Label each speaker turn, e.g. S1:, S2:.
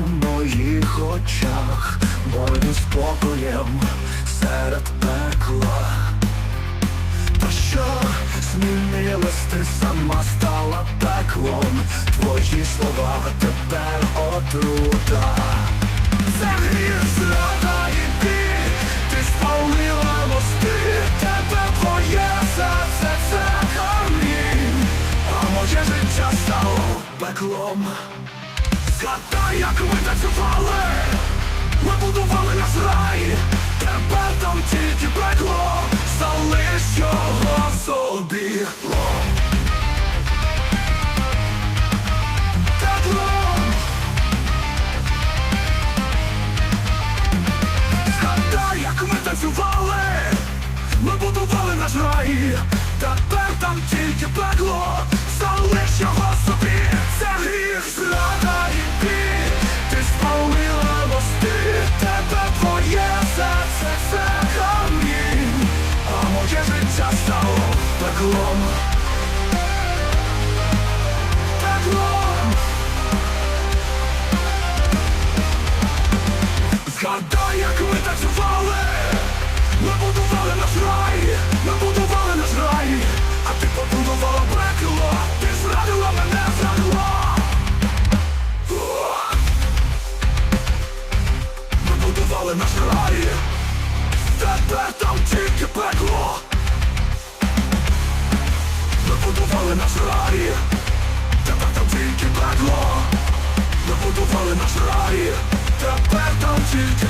S1: моїх очах, Бою спокоєм серед пекла. Та що змінилась ти сама стала пеклом, твої слова тепер отрута. Це гріх зрада і ти, ти спалила мости, тебе твоє серце це камінь, а моє життя стало пеклом. Згадай, як ми танцювали Ми будували наш рай. Тепер там тільки пекло Залиш його собі Згадай, як ми танцювали Ми будували наш рай. Тепер там тільки пекло пеклом Пеклом Згадай, як ми танцювали. Ми будували наш рай. Ми будували наш рай. А ти побудувала пекло. Ти зрадила мене зрадила. Ми будували наш рай. Тепер Ми будували наш рай Тепер там тільки пекло. Ми будували наш рай, тепер там тільки